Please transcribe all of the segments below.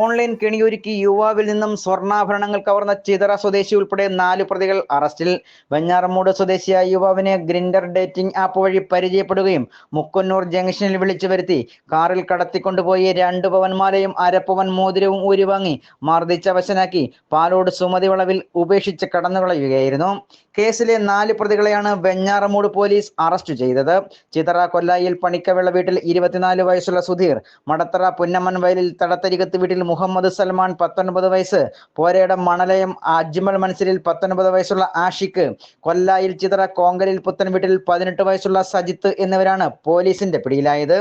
Online കെണിയൊരുക്കി യുവാവിൽ നിന്നും സ്വർണാഭരണങ്ങൾ കവർന്ന ചിതറ സ്വദേശി ഉൾപ്പെടെ നാല് പ്രതികൾ അറസ്റ്റിൽ. വെഞ്ഞാറമൂട് സ്വദേശിയായ യുവാവിനെ ഗ്രിൻഡർ ഡേറ്റിംഗ് ആപ്പ് വഴി പരിചയപ്പെടുകയും മുക്കന്നൂർ ജംഗ്ഷനിൽ വിളിച്ചു വരുത്തി. കാറിൽ കടത്തിക്കൊണ്ടുപോയി രണ്ട് പവൻമാലയും അരപ്പവൻ മോതിരവും ഊരിവാങ്ങി മർദ്ദിച്ചവശനാക്കി പാലോട് സുമതി വളവിൽ ഉപേക്ഷിച്ച് കടന്നുകളയുകയായിരുന്നു. കേസിലെ നാല് പ്രതികളെയാണ് വെഞ്ഞാറമൂട് പോലീസ് അറസ്റ്റ് ചെയ്തത്. ചിതറ കൊല്ലായിൽ പണിക്കവിള വീട്ടിൽ ഇരുപത്തിനാല് വയസ്സുള്ള സുധീർ മടത്തറ പുന്നമ്മൻ വയലിൽ തടത്തരികത്ത് വീട്ടിൽ മുഹമ്മദ് സൽമാൻ പത്തൊൻപത് വയസ്സ് പോരയുടെ മണലയം അജ്മൽ മൻസിലിൽ പത്തൊൻപത് വയസ്സുള്ള ആഷിഖ് കൊല്ലായിൽ ചിതറ കോങ്കലിൽ പുത്തൻ വീട്ടിൽ പതിനെട്ട് വയസ്സുള്ള സജിത്ത് എന്നിവരാണ് പോലീസിന്റെ പിടിയിലായത്.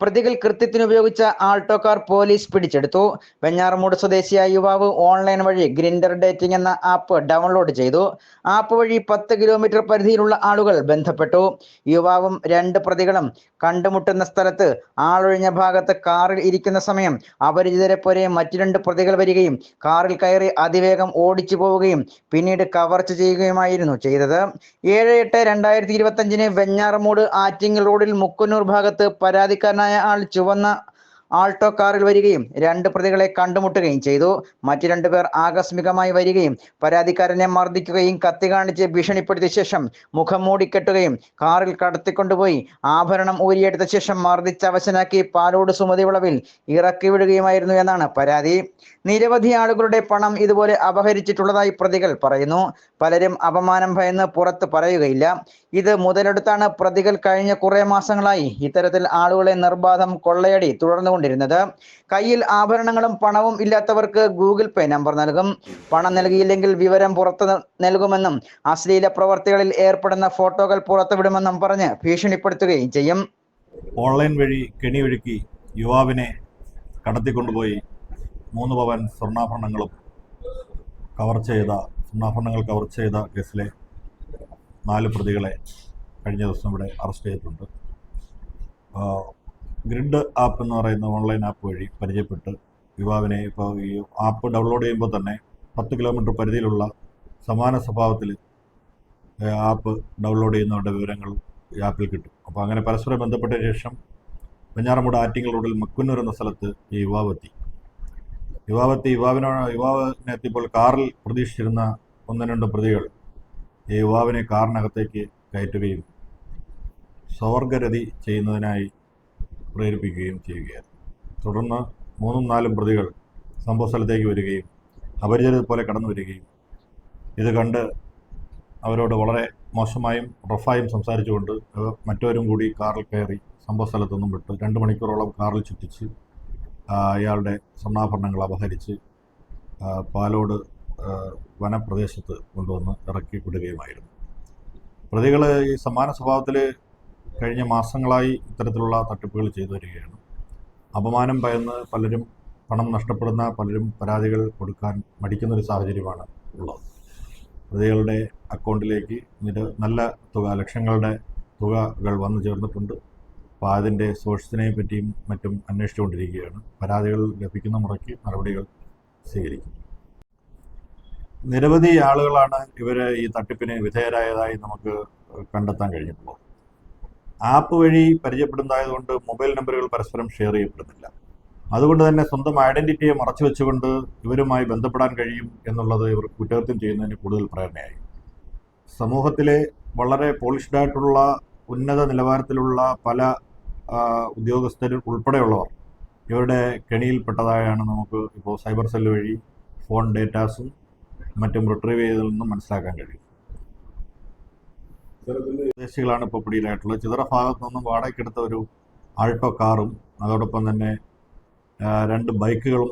പ്രതികൾ കൃത്യത്തിന് ഉപയോഗിച്ച ആൾട്ടോ കാർ പോലീസ് പിടിച്ചെടുത്തു. വെഞ്ഞാറമൂട് സ്വദേശിയായ യുവാവ് ഓൺലൈൻ വഴി ഗ്രിൻഡർ ഡേറ്റിംഗ് എന്ന ആപ്പ് ഡൗൺലോഡ് ചെയ്തു. ആപ്പ് വഴി പത്ത് കിലോമീറ്റർ പരിധിയിലുള്ള ആളുകൾ ബന്ധപ്പെട്ടു. യുവാവും രണ്ട് പ്രതികളും കണ്ടുമുട്ടുന്ന സ്ഥലത്ത് ആളൊഴിഞ്ഞ ഭാഗത്ത് കാറിൽ ഇരിക്കുന്ന സമയം അപരിചിതരെ പോലെ മറ്റു രണ്ട് പ്രതികൾ വരികയും കാറിൽ കയറി അതിവേഗം ഓടിച്ചു പോവുകയും പിന്നീട് കവർച്ച ചെയ്യുകയുമായിരുന്നു ചെയ്തത്. ഏഴ് എട്ട് രണ്ടായിരത്തി ഇരുപത്തഞ്ചിന് വെഞ്ഞാറമൂട് ആറ്റിങ്ങൽ റോഡിൽ മുക്കുന്നൂർ ഭാഗത്ത് പരാതിക്കാരനായ ആൾ ചുവന്ന ആൾട്ടോ കാറിൽ വരികയും രണ്ട് പ്രതികളെ കണ്ടുമുട്ടുകയും ചെയ്തു. മറ്റു രണ്ടുപേർ ആകസ്മികമായി വരികയും പരാതിക്കാരനെ മർദ്ദിക്കുകയും കത്തി കാണിച്ച് ഭീഷണിപ്പെടുത്തിയ ശേഷം മുഖം മൂടിക്കെട്ടുകയും കാറിൽ കടത്തിക്കൊണ്ടുപോയി. ആഭരണം ഊരിയെടുത്ത ശേഷം മർദ്ദിച്ച് അവശനാക്കി പാലോട് സുമതി വിളവിൽ ഇറക്കി വിടുകയുമായിരുന്നു എന്നാണ് പരാതി. നിരവധി ആളുകളുടെ പണം ഇതുപോലെ അപഹരിച്ചിട്ടുള്ളതായി പ്രതികൾ പറയുന്നു. പലരും അപമാനം ഭയന്ന് പുറത്ത് പറയുകയില്ല. ഇത് മുതലെടുത്താണ് പ്രതികൾ കഴിഞ്ഞ കുറേ മാസങ്ങളായി. ഇത്തരത്തിൽ ആളുകളെ നിർബാധം കൊള്ളയടി തുടർന്നുകൊണ്ടിരുന്നത്. കയ്യിൽ ആഭരണങ്ങളും പണവും ഇല്ലാത്തവർക്ക് ഗൂഗിൾ പേ നമ്പർ നൽകും. പണം നൽകിയില്ലെങ്കിൽ വിവരം പുറത്തു നൽകുമെന്നും അശ്ലീല പ്രവർത്തികളിൽ ഏർപ്പെടുന്ന ഫോട്ടോകൾ പുറത്തുവിടുമെന്നും പറഞ്ഞ് ഭീഷണിപ്പെടുത്തുകയും ചെയ്യും. ഓൺലൈൻ വഴി കെണിയൊഴുക്കി യുവാവിനെ കടത്തിക്കൊണ്ടുപോയി മൂന്ന് പവൻ സ്വർണാഭരണങ്ങളും കവർ ചെയ്ത സ്വർണാഭരണങ്ങൾ കവർ ചെയ്ത കേസിലെ നാല് പ്രതികളെ കഴിഞ്ഞ ദിവസം ഇവിടെ അറസ്റ്റ് ചെയ്തിട്ടുണ്ട്. ഗ്രിഡ് ആപ്പ് എന്ന് പറയുന്ന ഓൺലൈൻ ആപ്പ് വഴി പരിചയപ്പെട്ട് യുവാവിനെ ഇപ്പോൾ ഈ ആപ്പ് ഡൗൺലോഡ് ചെയ്യുമ്പോൾ തന്നെ പത്ത് കിലോമീറ്റർ പരിധിയിലുള്ള സമാന സ്വഭാവത്തിൽ ആപ്പ് ഡൗൺലോഡ് ചെയ്യുന്നവരുടെ വിവരങ്ങൾ ഈ ആപ്പിൽ കിട്ടും. അപ്പോൾ അങ്ങനെ പരസ്പരം ബന്ധപ്പെട്ട ശേഷം വെഞ്ഞാറമൂട് ആറ്റിങ്ങൽ റോഡിൽ മക്കുന്നൂർ എന്ന സ്ഥലത്ത് ഈ യുവാവെത്തി യുവാവെത്തി യുവാവിനോ യുവാവിനെ എത്തിയപ്പോൾ കാറിൽ പ്രതീക്ഷിച്ചിരുന്ന ഒന്ന് രണ്ട് പ്രതികൾ യുവാവിനെ കാറിനകത്തേക്ക് കയറ്റുകയും സ്വർഗരതി ചെയ്യുന്നതിനായി പ്രേരിപ്പിക്കുകയും ചെയ്യുകയായിരുന്നു. തുടർന്ന് മൂന്നും നാലും പ്രതികൾ സംഭവ സ്ഥലത്തേക്ക് വരികയും അപരിചിതരെ പോലെ കടന്നു വരികയും ഇത് കണ്ട് അവരോട് വളരെ മോശമായും റഫായും സംസാരിച്ചുകൊണ്ട് മറ്റവരും കൂടി കാറിൽ കയറി സംഭവ സ്ഥലത്തുനിന്നും വിട്ട് രണ്ട് മണിക്കൂറോളം കാറിൽ ചുറ്റിച്ച് അയാളുടെ സ്വർണാഭരണങ്ങൾ അപഹരിച്ച് പാലോട് വനപ്രദേശത്ത് കൊണ്ടുവന്ന് ഇറക്കി വിടുകയുമായിരുന്നു പ്രതികൾ ഈ സമാന സ്വഭാവത്തിൽ കഴിഞ്ഞ മാസങ്ങളായി ഇത്തരത്തിലുള്ള തട്ടിപ്പുകൾ ചെയ്തു വരികയാണ്. അപമാനം ഭയന്ന് പലരും പണം നഷ്ടപ്പെടുന്ന പലരും പരാതികൾ കൊടുക്കാൻ മടിക്കുന്ന ഒരു സാഹചര്യമാണ് ഉള്ളത്. പ്രതികളുടെ അക്കൗണ്ടിലേക്ക് നല്ല തുക ലക്ഷങ്ങളുടെ തുകകൾ വന്നു ചേർന്നിട്ടുണ്ട്. അപ്പോൾ അതിന്റെ സോഴ്സിനെ പറ്റിയും മറ്റും അന്വേഷിച്ചുകൊണ്ടിരിക്കുകയാണ്. പരാതികൾ ലഭിക്കുന്ന മുറയ്ക്ക് നടപടികൾ സ്വീകരിക്കും. നിരവധി ആളുകളാണ് ഇവർ ഈ തട്ടിപ്പിന് വിധേയരായതായി നമുക്ക് കണ്ടെത്താൻ കഴിഞ്ഞിട്ടുള്ളത്. ആപ്പ് വഴി പരിചയപ്പെടുന്നതായതുകൊണ്ട് മൊബൈൽ നമ്പറുകൾ പരസ്പരം ഷെയർ ചെയ്യപ്പെടുന്നില്ല. അതുകൊണ്ട് തന്നെ സ്വന്തം ഐഡന്റിറ്റിയെ മറച്ചു വെച്ചുകൊണ്ട് ഇവരുമായി ബന്ധപ്പെടാൻ കഴിയും എന്നുള്ളത് ഇവർ കുറ്റകൃത്യം ചെയ്യുന്നതിന് കൂടുതൽ പ്രേരണയായി. സമൂഹത്തിലെ വളരെ പോളിഷ്ഡ് ആയിട്ടുള്ള ഉന്നത നിലവാരത്തിലുള്ള പല ഉദ്യോഗസ്ഥർ ഉൾപ്പെടെയുള്ളവർ ഇവരുടെ കെണിയിൽപ്പെട്ടതായാണ് നമുക്ക് ഇപ്പോൾ സൈബർ സെല്ല് വഴി ഫോൺ ഡേറ്റാസും മറ്റും റിട്രീവ് ചെയ്തതിൽ നിന്നും മനസ്സിലാക്കാൻ കഴിയും. വിദേശികളാണ് ഇപ്പോൾ പിടിയിലായിട്ടുള്ളത്. ചിതറ ഭാഗത്തു നിന്നും വാടകയ്ക്കെടുത്ത ഒരു ആൾട്ടോ കാറും അതോടൊപ്പം തന്നെ രണ്ട് ബൈക്കുകളും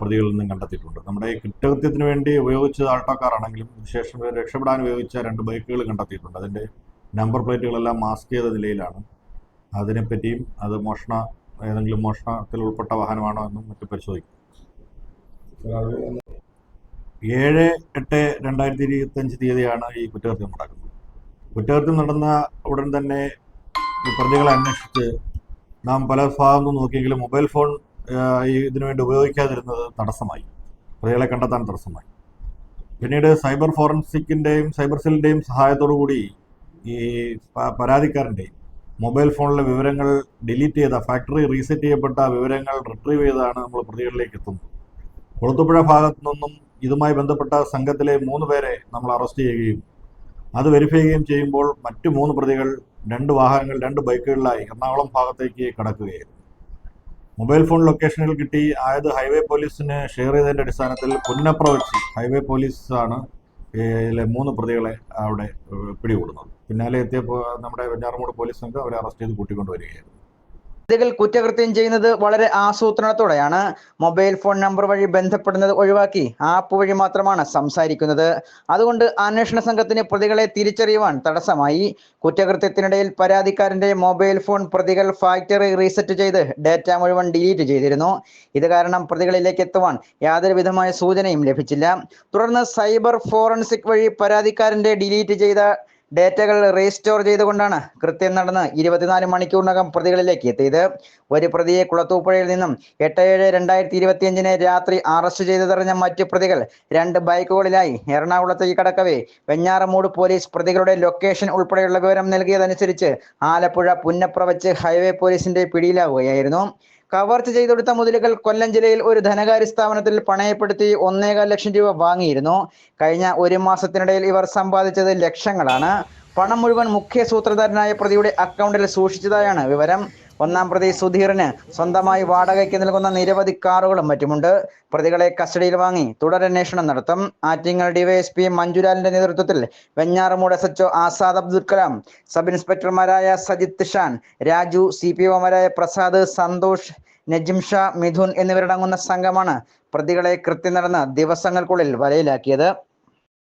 പ്രതികളിൽ നിന്നും കണ്ടെത്തിയിട്ടുണ്ട്. നമ്മുടെ ഈ കുറ്റകൃത്യത്തിന് വേണ്ടി ഉപയോഗിച്ച ആൾട്ടോ കാറാണെങ്കിലും ശേഷം രക്ഷപ്പെടാൻ ഉപയോഗിച്ച രണ്ട് ബൈക്കുകൾ കണ്ടെത്തിയിട്ടുണ്ട്. അതിന്റെ നമ്പർ പ്ലേറ്റുകളെല്ലാം മാസ്ക് ചെയ്ത നിലയിലാണ്. അതിനെപ്പറ്റിയും അത് മോഷണ ഏതെങ്കിലും മോഷണത്തിൽ ഉൾപ്പെട്ട വാഹനമാണോ എന്നും മറ്റും പരിശോധിക്കും. ഏഴ് എട്ട് രണ്ടായിരത്തി ഇരുപത്തഞ്ച് തീയതിയാണ് ഈ കുറ്റകൃത്യം നടക്കുന്നത്. കുറ്റകൃത്യം നടന്ന ഉടൻ തന്നെ പ്രതികളെ അന്വേഷിച്ച് നാം പല ഭാഗത്തും നോക്കിയെങ്കിലും മൊബൈൽ ഫോൺ ഇതിനു വേണ്ടി ഉപയോഗിക്കാതിരുന്നത് തടസ്സമായി. പ്രതികളെ കണ്ടെത്താൻ തടസ്സമായി. പിന്നീട് സൈബർ ഫോറൻസിക്കിന്റെയും സൈബർ സെല്ലിന്റെയും സഹായത്തോടു കൂടി ഈ പരാതിക്കാരന്റെയും മൊബൈൽ ഫോണിലെ വിവരങ്ങൾ ഡിലീറ്റ് ചെയ്ത ഫാക്ടറി റീസെറ്റ് ചെയ്യപ്പെട്ട വിവരങ്ങൾ റിട്രീവ് ചെയ്താണ് നമ്മൾ പ്രതികളിലേക്ക് എത്തുന്നത്. കൊളുത്തുപുഴ ഭാഗത്തു നിന്നും ഇതുമായി ബന്ധപ്പെട്ട സംഘത്തിലെ മൂന്ന് പേരെ നമ്മൾ അറസ്റ്റ് ചെയ്യുകയും അത് വെരിഫൈ ചെയ്യുകയും ചെയ്യുമ്പോൾ മറ്റു മൂന്ന് പ്രതികൾ രണ്ട് വാഹനങ്ങൾ രണ്ട് ബൈക്കുകളിലായി എറണാകുളം ഭാഗത്തേക്ക് കടക്കുകയായിരുന്നു. മൊബൈൽ ഫോൺ ലൊക്കേഷനിൽ കിട്ടി. ആയത് ഹൈവേ പോലീസിന് ഷെയർ ചെയ്തതിന്റെ അടിസ്ഥാനത്തിൽ പുന്നപ്ര വെച്ച് ഹൈവേ പോലീസാണ് മൂന്ന് പ്രതികളെ അവിടെ പിടികൂടുന്നത്. പിന്നാലെ എത്തിയപ്പോൾ നമ്മുടെ വെഞ്ഞാറമൂട് പോലീസ് സംഘം അവരെ അറസ്റ്റ് ചെയ്ത് കൂട്ടിക്കൊണ്ടുവരികയായിരുന്നു. പ്രതികൾ കുറ്റകൃത്യം ചെയ്യുന്നത് വളരെ ആസൂത്രണത്തോടെയാണ്. മൊബൈൽ ഫോൺ നമ്പർ വഴി ബന്ധപ്പെടുന്നത് ഒഴിവാക്കി ആപ്പ് വഴി മാത്രമാണ് സംസാരിക്കുന്നത്. അതുകൊണ്ട് അന്വേഷണ സംഘത്തിന് പ്രതികളെ തിരിച്ചറിയുവാൻ തടസ്സമായി. കുറ്റകൃത്യത്തിനിടയിൽ പരാതിക്കാരന്റെ മൊബൈൽ ഫോൺ പ്രതികൾ ഫാക്ടറി റീസെറ്റ് ചെയ്ത് ഡാറ്റ മുഴുവൻ ഡിലീറ്റ് ചെയ്തിരുന്നു. ഇത് കാരണം പ്രതികളിലേക്ക് എത്തുവാൻ യാതൊരു വിധമായ സൂചനയും ലഭിച്ചില്ല. തുടർന്ന് സൈബർ ഫോറൻസിക് വഴി പരാതിക്കാരന്റെ ഡിലീറ്റ് ചെയ്ത ഡേറ്റകൾ റീസ്റ്റോർ ചെയ്തുകൊണ്ടാണ് കൃത്യം നടന്ന് ഇരുപത്തിനാല് മണിക്കൂറിനകം പ്രതികളിലേക്ക് എത്തിയത്. ഒരു പ്രതിയെ കുളത്തൂപ്പുഴയിൽ നിന്നും എട്ട് ഏഴ് രണ്ടായിരത്തി ഇരുപത്തിയഞ്ചിന് രാത്രി അറസ്റ്റ് ചെയ്തതറിഞ്ഞ മറ്റു പ്രതികൾ രണ്ട് ബൈക്കുകളിലായി എറണാകുളത്തേക്ക് കടക്കവേ വെഞ്ഞാറമൂട് പോലീസ് പ്രതികളുടെ ലൊക്കേഷൻ ഉൾപ്പെടെയുള്ള വിവരം നൽകിയതനുസരിച്ച് ആലപ്പുഴ പുന്നപ്ര വച്ച് ഹൈവേ പോലീസിന്റെ പിടിയിലാവുകയായിരുന്നു. കവർച്ച ചെയ്തെടുത്ത മുതലുകൾ കൊല്ലം ജില്ലയിൽ ഒരു ധനകാര്യ സ്ഥാപനത്തിൽ പണയപ്പെടുത്തി ഒന്നേകാൽ ലക്ഷം രൂപ വാങ്ങിയിരുന്നു. കഴിഞ്ഞ ഒരു മാസത്തിനിടയിൽ ഇവർ സമ്പാദിച്ചത് ലക്ഷങ്ങളാണ്. പണം മുഴുവൻ മുഖ്യ സൂത്രധാരനായ പ്രതിയുടെ അക്കൗണ്ടിൽ സൂക്ഷിച്ചതായാണ് വിവരം. ഒന്നാം പ്രതി സുധീറിന് സ്വന്തമായി വാടകയ്ക്ക് നൽകുന്ന നിരവധി കാറുകളും മറ്റുമുണ്ട്. പ്രതികളെ കസ്റ്റഡിയിൽ വാങ്ങി തുടരന്വേഷണം നടത്തും. ആറ്റിങ്ങൽ ഡിവൈഎസ്പി മഞ്ജുലാലിന്റെ നേതൃത്വത്തിൽ Venjaramoodu S HO Azad Abdul Kalam sub ഇൻസ്പെക്ടർമാരായ Sajith Shan Raju C P ഒമാരായ പ്രസാദ് സന്തോഷ് നജിം ഷാ മിഥുൻ എന്നിവരടങ്ങുന്ന സംഘമാണ് പ്രതികളെ കൃത്യം നടന്ന ദിവസങ്ങൾക്കുള്ളിൽ വലയിലാക്കിയത്.